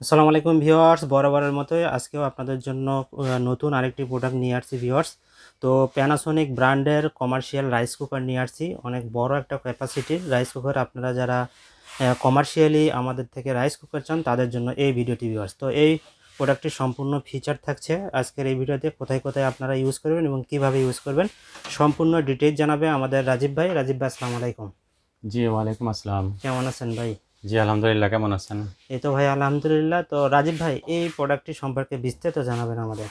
আসসালামু আলাইকুম ভিউয়ার্স বরাবরের মতোই আজকেও আপনাদের জন্য নতুন আরেকটি প্রোডাক্ট নিয়ে আসছি ভিউয়ার্স। তো প্যানাসোনিক ব্র্যান্ডের কমার্শিয়াল রাইস কুকার নিয়ে আসছি। অনেক বড় একটা ক্যাপাসিটির রাইস কুকার আপনারা যারা কমার্শিয়ালি আমাদের থেকে রাইস কুকার চান তাদের জন্য এই ভিডিওটি ভিউয়ার্স। তো এই প্রোডাক্টটির সম্পূর্ণ ফিচার থাকছে। আজকের এই ভিডিওতে কোথায় কোথায় আপনারা ইউজ করবেন এবং কীভাবে ইউজ করবেন সম্পূর্ণ ডিটেলস জানাবে আমাদের রাজীব ভাই। রাজীব ভাই আসসালামু আলাইকুম। জি ওয়ালাইকুম আসসালাম। কেমন আছেন ভাই? জি আলহামদুলিল্লাহ কেমন আছেন? এই তো ভাই আলহামদুলিল্লাহ। তো রাজীব ভাই এই প্রোডাক্টটি সম্পর্কে বিস্তারিত জানাবেন আমাদের।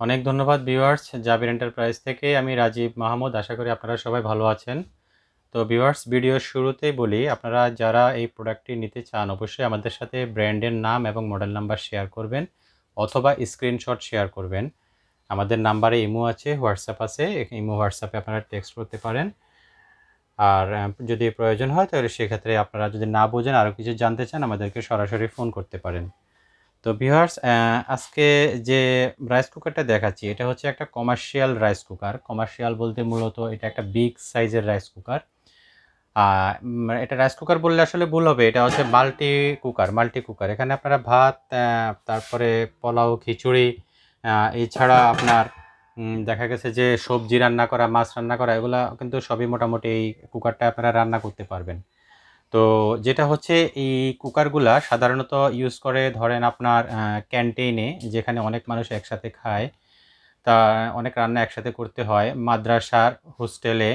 অনেক ধন্যবাদ ভিউয়ার্স জাবির এন্টারপ্রাইজ থেকে। আমি রাজীব মাহমুদ আশা করি আপনারা সবাই ভালো আছেন। তো ভিউয়ার্স ভিডিওর শুরুতেই বলি আপনারা যারা এই প্রোডাক্টটি নিতে চান অবশ্যই আমাদের সাথে ব্র্যান্ডের নাম এবং মডেল নাম্বার শেয়ার করবেন অথবা স্ক্রিনশট শেয়ার করবেন। আমাদের নাম্বারে ইমো আছে হোয়াটসঅ্যাপ আছে ইমো হোয়াটসঅ্যাপে আপনারা টেক্সট করতে পারেন। আর যদি প্রয়োজন হয় তাহলে সেক্ষেত্রে আপনারা যদি না বোঝেন আরও কিছু জানতে চান, আমাদেরকে সরাসরি ফোন করতে পারেন। তো ভিউয়ার্স আজকে যে রাইস কুকারটা দেখাচ্ছি, এটা হচ্ছে একটা কমার্শিয়াল রাইস কুকার। কমার্শিয়াল বলতে মূলত এটা একটা বিগ সাইজের রাইস কুকার। এটা রাইস কুকার বললে আসলে ভুল হবে, এটা হচ্ছে মাল্টি কুকার মাল্টি কুকার। এখানে আপনারা ভাত তারপরে পোলাও, খিচুড়ি এছাড়া আপনার দেখা গেছে যে সবজি রান্না করা, মাছ রান্না করা, এগুলা কিন্তু সবই মোটামুটি এই কুকারটা আপনারা রান্না করতে পারবেন। তো যেটা হচ্ছে, এই কুকারগুলা সাধারণত ইউজ করে ধরেন আপনার ক্যান্টিনে যেখানে অনেক মানুষ একসাথে খায়, তা অনেক রান্না একসাথে করতে হয়, মাদ্রাসার হোস্টেলে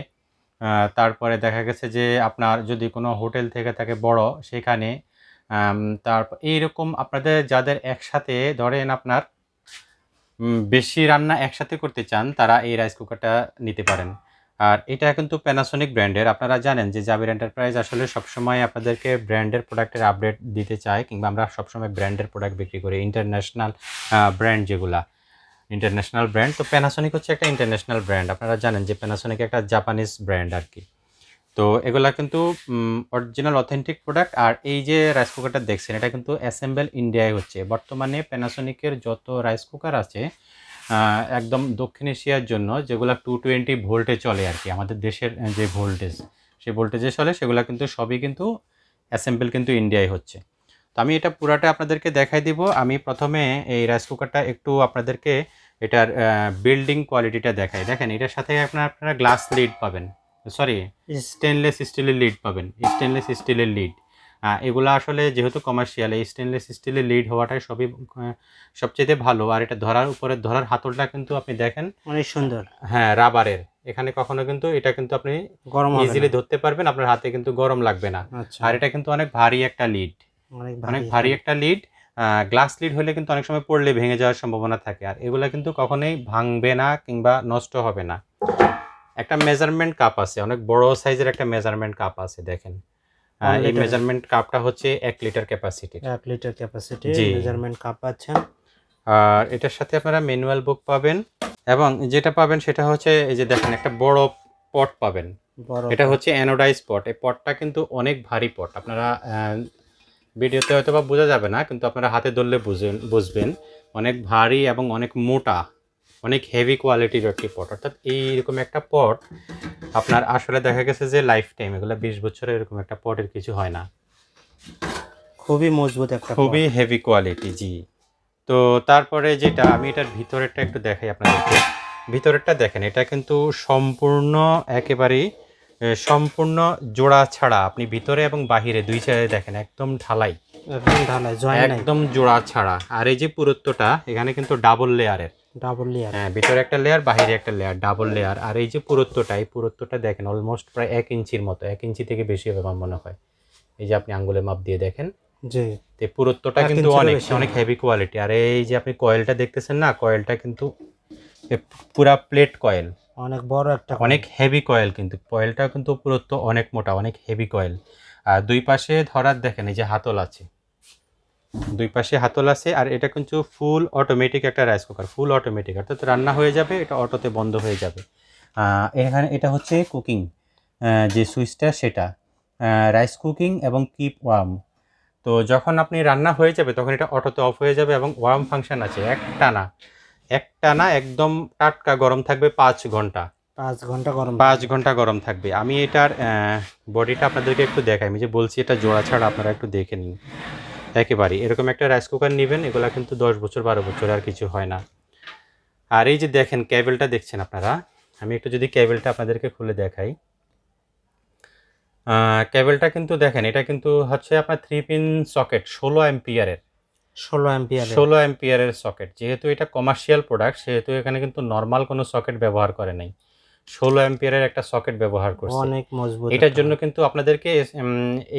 তারপরে দেখা গেছে যে আপনার যদি কোনো হোটেল থেকে থাকে বড়, সেখানে তারপর এইরকম আপনাদের যাদের একসাথে ধরেন আপনার বেশি রান্না একসাথে করতে চান, তারা এই রাইস কুকারটা নিতে পারেন। আর এটা কিন্তু প্যানাসোনিক ব্র্যান্ডের আপনারা জানেন যে জাবির এন্টারপ্রাইজ আসলে সবসময় আপনাদেরকে ব্র্যান্ডের প্রোডাক্টের আপডেট দিতে চায়, কিংবা আমরা সবসময় ব্র্যান্ডের প্রোডাক্ট বিক্রি করি। ইন্টারন্যাশনাল ব্র্যান্ড যেগুলা। ইন্টারন্যাশনাল ব্র্যান্ড তো প্যানাসোনিক হচ্ছে একটা ইন্টারন্যাশনাল ব্র্যান্ড আপনারা জানেন যে প্যানাসোনিক একটা জাপানিজ ব্র্যান্ড আর কি। তো এগুলা কিন্তু অরিজিনাল অথেন্টিক প্রোডাক্ট আর এই যে রাইস কুকারটা দেখছেন, এটা কিন্তু অ্যাসেম্বল ইন্ডিয়ায় হচ্ছে। বর্তমানে প্যানাসোনিকের যত রাইস কুকার আছে একদম দক্ষিণ এশিয়ার জন্য যেগুলো টু টোয়েন্টি ভোল্টে চলে আর কি আমাদের দেশের যে ভোল্টেজ সেই ভোল্টেজে চলে, সেগুলো কিন্তু সবই কিন্তু অ্যাসেম্বল কিন্তু ইন্ডিয়ায় হচ্ছে। তো আমি এটা পুরাটা আপনাদেরকে দেখাই দিব। আমি প্রথমে এই রাইস কুকারটা একটু আপনাদেরকে এটার বিল্ডিং কোয়ালিটিটা দেখাই। দেখেন, এটার সাথে আপনার, আপনারা গ্লাস লিড পাবেন। সরি স্টেনলেস স্টিলের লিড পাবেন। স্টেনলেস স্টিলের লিড এগুলো আসলে যেহেতু কমার্শিয়াল এই স্টেনলেস স্টিলের লিড হওয়াটাই সবই সবচেয়ে ভালো। আর এটা ধরার উপরে ধরার হাতলটা কিন্তু আপনি দেখেন অনেক সুন্দর। হ্যাঁ রাবারের এখানে কখনো কিন্তু এটা কিন্তু আপনি গরম ইজিলি ধরতে পারবেন আপনার হাতে কিন্তু গরম লাগবে না। আচ্ছা। আর এটা কিন্তু অনেক ভারী একটা লিড অনেক ভারী একটা লিড গ্লাস লিড হলে কিন্তু অনেক সময় পড়লে ভেঙে যাওয়ার সম্ভাবনা থাকে। আর এগুলা কিন্তু কখনোই ভাঙবে না কিংবা নষ্ট হবে না। একটা মেজারমেন্ট কাপ আছে অনেক বড় সাইজের একটা মেজারমেন্ট কাপ আছে দেখেন। এই মেজারমেন্ট কাপটা হচ্ছে এক লিটার ক্যাপাসিটি এক লিটার ক্যাপাসিটি। মেজারমেন্ট কাপ পাচ্ছেন আর এটার সাথে আপনারা ম্যানুয়াল বুক পাবেন এবং যেটা পাবেন সেটা হচ্ছে এই যে দেখেন একটা বড় পট পাবেন। এটা হচ্ছে অ্যানোডাইজ পট এই পটটা কিন্তু অনেক ভারী পট আপনারা ভিডিওতে হয়তো বা বোঝা যাবে না কিন্তু আপনারা হাতে ধরলে বুঝবেন। অনেক ভারী এবং অনেক মোটা অনেক হেভি কোয়ালিটির একটি পট অর্থাৎ এইরকম একটা পট আপনার আসলে দেখা গেছে যে লাইফ টাইম এগুলো বিশ বছরের এরকম একটা পটের কিছু হয় না। খুবই মজবুত একটা খুবই হেভি কোয়ালিটি জি। তো তারপরে যেটা আমি এটার ভিতরেরটা একটু দেখাই আপনাদেরকে। ভিতরেরটা দেখেন এটা কিন্তু সম্পূর্ণ একেবারেই সম্পূর্ণ জোড়া ছাড়া। আপনি ভিতরে এবং বাহিরে দুই সাইডে দেখেন একদম ঢালাই। একদম ঢালাই একদম জোড়া ছাড়া। আর এই যে পুরুত্বটা এখানে কিন্তু ডাবল লেয়ারের ডাবল লেয়ার হ্যাঁ ভিতরে একটা লেয়ার বাহিরে একটা লেয়ার ডাবল লেয়ার আর এই যে পুরুত্বটা এই পুরুত্বটা দেখেন অলমোস্ট প্রায় এক ইঞ্চির মতো এক ইঞ্চি থেকে বেশি হবে আমার মনে হয়। এই যে আপনি আঙ্গুলের মাপ দিয়ে দেখেন। জি। তো পুরুত্বটা কিন্তু অনেক অনেক হেভি কোয়ালিটি আর এই যে আপনি কয়েলটা দেখতেছেন না কয়েলটা কিন্তু পুরা প্লেট কয়েল অনেক বড় একটা অনেক হেভি কয়েল কিন্তু কয়েলটা কিন্তু পুরুত্ব অনেক মোটা অনেক হেভি কয়েল আর দুই পাশে ধরার দেখেন এই যে হাতল আছে। দুই পাশে হাতল আছে আর এটা কিন্তু ফুল অটোমেটিক একটা রাইস কুকার ফুল অটোমেটিক অর্থাৎ রান্না হয়ে যাবে এটা অটোতে বন্ধ হয়ে যাবে। এখানে এটা হচ্ছে কুকিং যে সুইচটা সেটা। রাইস কুকিং এবং কিপ ওয়ার্ম তো যখন আপনি রান্না হয়ে যাবে তখন এটা অটোতে অফ হয়ে যাবে এবং ওয়ার্ম ফাংশন আছে এক টানা। এক টানা একদম টাটকা গরম থাকবে পাঁচ ঘণ্টা। পাঁচ ঘণ্টা গরম পাঁচ ঘণ্টা গরম থাকবে। আমি এটার বডিটা আপনাদেরকে একটু দেখাই। আমি যে বলছি এটা জোড়া ছাড়া আপনারা একটু দেখে নিন। একেবারেই। এরকম একটা রাইস কুকার নেবেন এগুলা কিন্তু দশ বছর বারো বছর আর কিছু হয় না। আর এই যে দেখেন কেবেলটা দেখছেন আপনারা? আমি একটু যদি কেবেলটা আপনাদেরকে খুলে দেখাই। কেবেলটা কিন্তু দেখেন এটা কিন্তু হচ্ছে আপনার থ্রি পিন সকেট ষোলো অ্যাম্পিয়ারের ষোলো অ্যাম্পিয়ার ষোলো অ্যাম্পিয়ারের সকেট যেহেতু এটা কমার্শিয়াল প্রোডাক্ট সেহেতু এখানে কিন্তু নর্মাল কোনো সকেট ব্যবহার করে নাই। ষোলো অ্যাম্পিয়ারের একটা সকেট ব্যবহার করছে। অনেক মজবুত এটার জন্য কিন্তু আপনাদেরকে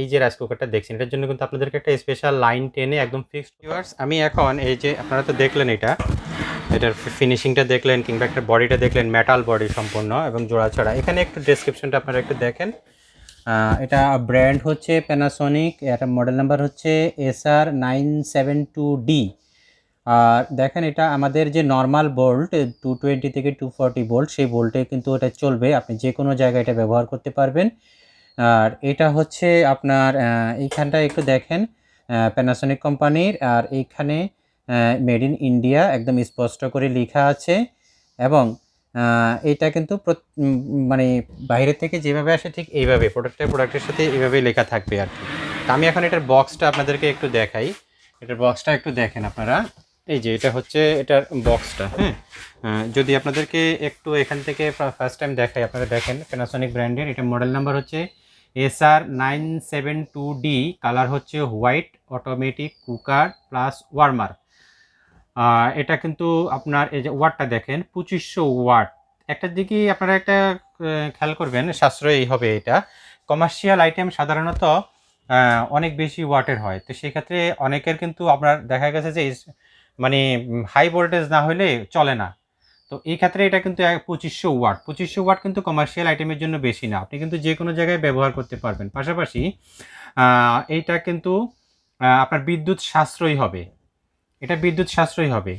এই যে রাইস কুকারটা দেখছেন এটার জন্য কিন্তু আপনাদেরকে একটা স্পেশাল লাইন টেনে একদম ফিক্সড ভিউয়ার্স আমি এখন এই যে আপনারা তো দেখলেন এটা এটার ফিনিশিংটা দেখলেন কিংবা একটা বডিটা দেখলেন মেটাল বডি সম্পূর্ণ এবং জোড়া ছড়া। এখানে একটু ডেসক্রিপশনটা আপনারা একটু দেখেন। এটা ব্র্যান্ড হচ্ছে প্যানাসোনিক এটা মডেল নাম্বার হচ্ছে S R nine seven two D আর দেখেন এটা আমাদের যে নর্মাল বোল্ট টু টোয়েন্টি থেকে টু ফর্টি বোল্ট সেই বোল্টে কিন্তু এটা চলবে। আপনি যে কোনো জায়গায় এটা ব্যবহার করতে পারবেন। আর এটা হচ্ছে আপনার এইখানটা একটু দেখেন প্যানাসোনিক কোম্পানির। আর এইখানে মেড ইন ইন্ডিয়া একদম স্পষ্ট করে লেখা আছে। এবং এটা কিন্তু মানে বাইরে থেকে যেভাবে আসে ঠিক এইভাবে প্রোডাক্টটা প্রোডাক্টের সাথে এইভাবেই লেখা থাকবে আর কি। আমি এখন এটার বক্সটা আপনাদেরকে একটু দেখাই। এটার বক্সটা একটু দেখেন আপনারা। এই যে, এটা হচ্ছে এটার বক্সটা হ্যাঁ যদি আপনাদেরকে একটু এখান থেকে ফার্স্ট টাইম দেখাই, আপনারা দেখেন প্যানাসোনিক ব্র্যান্ডের এটা মডেল নাম্বার হচ্ছে S R nine seven two D colour হচ্ছে white automatic cooker plus warmer এটা কিন্তু আপনার এই যে ওয়াটটা দেখেন, পঁচিশশো ওয়াট একটার দিকে আপনারা একটা খেয়াল করবেন, সাশ্রয়ী হবে এটা। কমার্শিয়াল আইটেম সাধারণত অনেক বেশি ওয়াটের হয়। তো সেক্ষেত্রে অনেকের কিন্তু আপনার দেখা গেছে যে মানে হাই ভোল্টেজ না হলে চলে না। তো এই ক্ষেত্রে এটা কিন্তু পঁচিশশো ওয়াট। পঁচিশশো ওয়াট কিন্তু কমার্শিয়াল আইটেমের জন্য বেশি না। আপনি কিন্তু যে কোনো জায়গায় ব্যবহার করতে পারবেন। পাশাপাশি এইটা কিন্তু আপনার বিদ্যুৎ সাশ্রয়ী হবে। এটা বিদ্যুৎ সাশ্রয়ী হবে।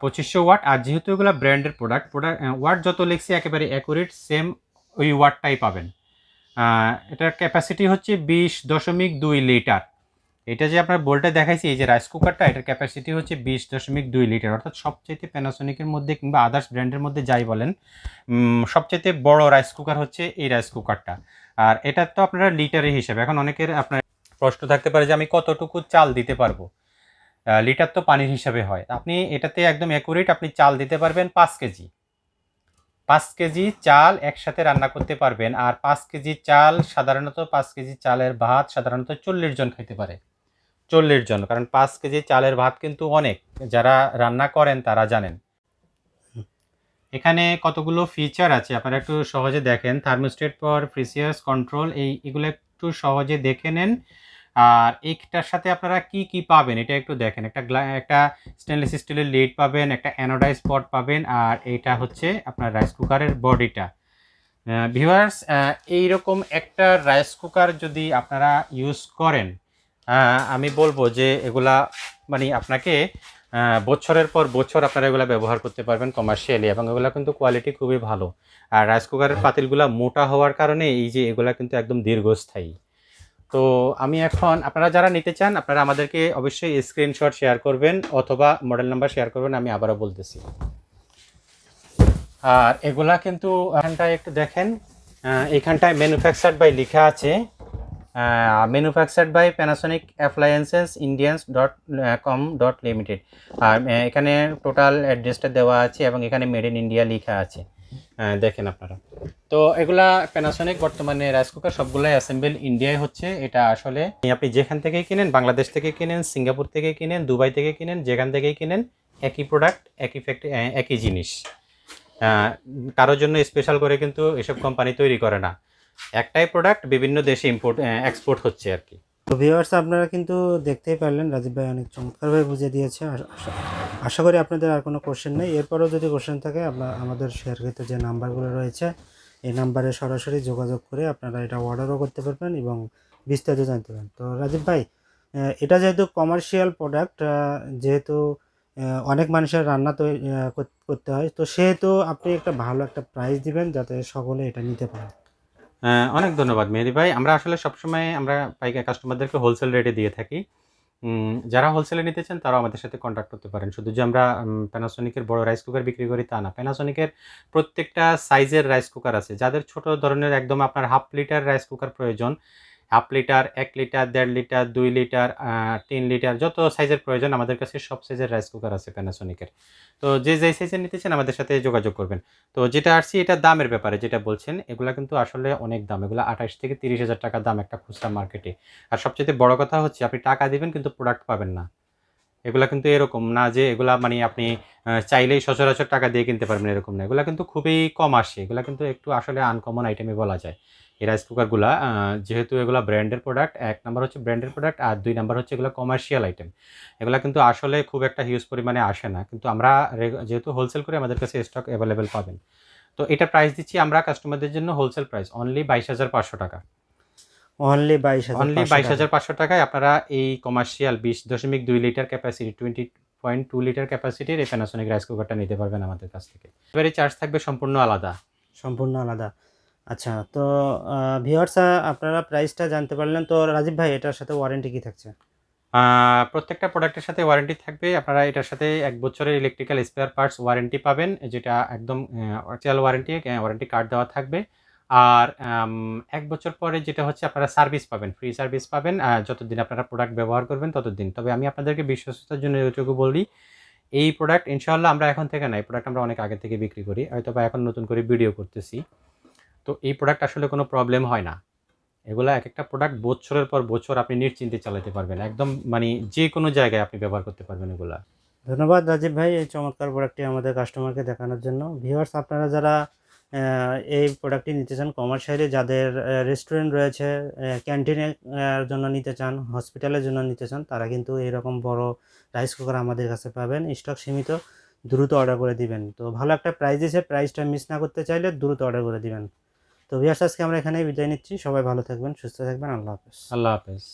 পঁচিশশো ওয়াট। আর যেহেতু এগুলো ব্র্যান্ডের প্রোডাক্ট প্রোডাক্ট ওয়াট যত লিখছি একেবারে অ্যাকুরেট সেম ওই ওয়াটটাই পাবেন। এটার ক্যাপাসিটি হচ্ছে বিশ দশমিক দুই লিটার। এটা যে আপনার বোল্টে দেখাইছি, এই যে রাইস কুকারটা এটার ক্যাপাসিটি হচ্ছে বিশ দশমিক দুই লিটার। অর্থাৎ সবচেয়ে প্যানাসোনিকের মধ্যে কিংবা আদার্স ব্র্যান্ডের মধ্যে যাই বলেন সবচেয়ে বড় রাইস কুকার হচ্ছে এই রাইস কুকারটা আর এটা তো আপনারা লিটারের হিসাবে, এখন অনেকের আপনার প্রশ্ন থাকতে পারে যে আমি কতটুকু চাল দিতে পারব? লিটার তো পানির হিসাবে হয়। আপনি এটাতে একদম অ্যাকুরেট আপনি চাল দিতে পারবেন পাঁচ কেজি। পাঁচ কেজি চাল একসাথে রান্না করতে পারবেন, আর পাঁচ কেজি চাল সাধারণত পাঁচ কেজি চালের ভাত সাধারণত চল্লিশ জন খাইতে পারে। চল্লিশ জন, কারণ পাঁচ কেজি চালের ভাত কিন্তু অনেক। যারা রান্না করেন তারা জানেন। এখানে কতগুলো ফিচার আছে? আপনারা একটু সহজে দেখেন। থার্মোস্টেট পর প্রিসিয়াস কন্ট্রোল এই এগুলো একটু সহজে দেখে নেন। আর এইটার সাথে আপনারা কি কি পাবেন, এটা একটু দেখেন। একটা একটা স্টেনলেস স্টিলের লিড পাবেন, একটা অ্যানোডাইজ পট পাবেন, আর এইটা হচ্ছে আপনার রাইস কুকারের বডিটা ভিউয়ার্স এইরকম একটা রাইস কুকার যদি আপনারা ইউজ করেন আমি বলব যে এগুলা মানে আপনাকে বছরের পর বছর আপনারা এগুলা ব্যবহার করতে পারবেন কমার্শিয়ালি এবং এগুলা কিন্তু কোয়ালিটি খুবই ভালো। আর রাইস কুকারের পাতিলগুলা মোটা হওয়ার কারণে এই যে এগুলা কিন্তু একদম দীর্ঘস্থায়ী। তো আমি এখন, আপনারা যারা নিতে চান, আপনারা আমাদেরকে অবশ্যই স্ক্রিনশট শেয়ার করবেন অথবা মডেল নাম্বার শেয়ার করবেন, আমি আবারও বলতেছি। আর এগুলা কিন্তু, এখানটায় একটু দেখেন এখানটায় ম্যানুফ্যাকচার বাই লেখা আছে। Manufactured by Panasonic appliances Indians dot com dot limited আর এখানে টোটাল অ্যাড্রেসটা দেওয়া আছে এবং এখানে মেড ইন ইন্ডিয়া লেখা আছে। দেখেন আপনারা। তো এগুলা প্যানাসোনিক বর্তমানে রাইস কুকার সবগুলাই অ্যাসেম্বল ইন্ডিয়ায় হচ্ছে। এটা আসলে আপনি যেখান থেকেই কিনেন, বাংলাদেশ থেকে কিনেন, সিঙ্গাপুর থেকে কিনেন, দুবাই থেকে কিনেন, যেখান থেকেই কিনেন, একই প্রোডাক্ট একই ফ্যাক্টরি একই জিনিস। কারোর জন্য স্পেশাল করে কিন্তু এসব কোম্পানি তৈরি করে না। একটাই প্রোডাক্ট বিভিন্ন দেশে ইম্পোর্ট এক্সপোর্ট হচ্ছে আর কি। তো ভিউয়ার্স আপনারা কিন্তু দেখতেই পারলেন, রাজীব ভাই অনেক চমৎকারভাবে বুঝিয়ে দিয়েছে। আশা- করি আপনাদের আর কোনো কোশ্চেন নেই। এরপরেও যদি কোশ্চেন থাকে আপনার আমাদের শেয়ার শেয়ারকৃত যে নাম্বারগুলো রয়েছে, এই নাম্বারে সরাসরি যোগাযোগ করে আপনারা এটা অর্ডারও করতে পারবেন এবং বিস্তারিত জানতে পারবেন। তো রাজীব ভাই এটা যেহেতু কমার্শিয়াল প্রোডাক্ট যেহেতু অনেক মানুষের রান্না তো করতে হয়, তো সেহেতু আপনি একটা ভালো একটা প্রাইস দিবেন যাতে সকলে এটা নিতে পারে। অনেক ধন্যবাদ মেহেদি ভাই। আমরা আসলে সবসময় আমরা পাইকার কাস্টমারদেরকে হোলসেল রেটে দিয়ে থাকি। যারা হোলসেলে নিতে চান, তারাও আমাদের সাথে কন্ট্যাক্ট করতে পারেন। শুধু যে আমরা প্যানাসোনিকের বড় রাইস কুকার বিক্রি করি তা না। প্যানাসোনিকের প্রত্যেকটা সাইজের রাইস কুকার আছে। যাদের ছোট ধরনের একদম আপনার হাফ লিটার রাইস কুকার প্রয়োজন হাফ লিটার, এক লিটার, দেড় লিটার, দুই লিটার তিন লিটার, যত সাইজের প্রয়োজন, আমাদের কাছে সব সাইজের রাইস কুকার আছে প্যানাসোনিকের তো যে যেই সাইজের নিতে চান, আমাদের সাথে যোগাযোগ করবেন। তো যেটা আসছি, এটা দামের ব্যাপারে যেটা বলছেন, এগুলা কিন্তু আসলে অনেক দাম। এগুলো আঠাশ থেকে তিরিশ হাজার টাকা দাম একটা খুচরা মার্কেটে আর সবচেয়ে বড় কথা হচ্ছে, আপনি টাকা দিবেন, কিন্তু প্রোডাক্ট পাবেন না। এগুলা কিন্তু এরকম না যে, এগুলা মানে আপনি চাইলেই সচরাচর টাকা দিয়ে কিনতে পারবেন, এরকম না। এগুলা কিন্তু খুবই কম আসে। এগুলা কিন্তু একটু আসলে আনকমন আইটেমে বলা যায়। এই রাইস কুকারগুলা যেহেতু এগুলা ব্র্যান্ডের প্রোডাক্ট এক নাম্বার হচ্ছে ব্র্যান্ডের প্রোডাক্ট আর দুই নাম্বার হচ্ছে এগুলো কমার্শিয়াল আইটেম এগুলা কিন্তু আসলে খুব একটা হিউজ পরিমাণে আসে না কিন্তু আমরা যেহেতু হোলসেল করে আমাদের কাছে স্টক অ্যাভেলেবেল পাবেন। তো এটা প্রাইস দিচ্ছি আমরা কাস্টমারদের জন্য হোলসেল প্রাইস অনলি বাইশ হাজার পাঁচশো টাকা। অনলি বাইশ হাজার অনলি বাইশ হাজার পাঁচশো টাকায় আপনারা এই কমার্শিয়াল বিশ দশমিক দুই litre capacity twenty point two litre ক্যাপাসিটির এই প্যানাসোনিক রাইস কুকারটা নিতে পারবেন আমাদের কাছ থেকে। এবারে চার্জ থাকবে সম্পূর্ণ আলাদা। সম্পূর্ণ আলাদা। আচ্ছা তো ভিওয়ার্স আপনারা প্রাইসটা জানতে পারলেন। তো, রাজীব ভাই, এটার সাথে ওয়ারেন্টি কি থাকছে? প্রত্যেকটা প্রোডাক্টের সাথে ওয়ারেন্টি থাকবে। আপনারা এটার সাথে এক বছরের ইলেকট্রিক্যাল স্পেয়ার পার্টস ওয়ারেন্টি পাবেন, যেটা একদম অরিজিনাল ওয়ারেন্টি ওয়ারেন্টি কার্ড দেওয়া থাকবে। আর এক বছর পরে যেটা হচ্ছে, আপনারা সার্ভিস পাবেন ফ্রি সার্ভিস পাবেন। যতদিন আপনারা প্রোডাক্ট ব্যবহার করবেন, ততদিন। তবে আমি আপনাদেরকে বিশ্বস্ততার জন্য এটুকু বলি, এই প্রোডাক্ট ইনশাআল্লাহ, আমরা এখন থেকে না, এই প্রোডাক্ট আমরা অনেক আগে থেকে বিক্রি করি। হয়তো বা এখন নতুন করে ভিডিও করতেছি। তো এই প্রোডাক্ট আসলে কোনো প্রবলেম হয় না। এগুলো এক একটা প্রোডাক্ট বছরের পর বছর আপনি নিশ্চিন্তে চালাতে পারবেন। একদম মানে যে কোনো জায়গায় আপনি ব্যবহার করতে পারবেন এগুলা। ধন্যবাদ রাজীব ভাই এই চমৎকার প্রোডাক্টটি আমাদের কাস্টমারকে দেখানোর জন্য। ভিউয়ার্স আপনারা যারা এই প্রোডাক্টটি নিতে চান কমার্শিয়ালি যাদের রেস্টুরেন্ট রয়েছে ক্যান্টিনের জন্য নিতে চান হসপিটালের জন্য নিতে চান, তারা কিন্তু এরকম বড় রাইস কুকার আমাদের কাছে পাবেন। স্টক সীমিত, দ্রুত অর্ডার করে দিবেন। তো ভালো একটা প্রাইস দিয়েছে প্রাইসটা মিস না করতে চাইলে দ্রুত অর্ডার করে দিবেন। তো ভিয়ার্স আজকে আমরা এখানেই বিদায় নিচ্ছি। সবাই ভালো থাকবেন, সুস্থ থাকবেন। আল্লাহ হাফেজ। আল্লাহ হাফেজ।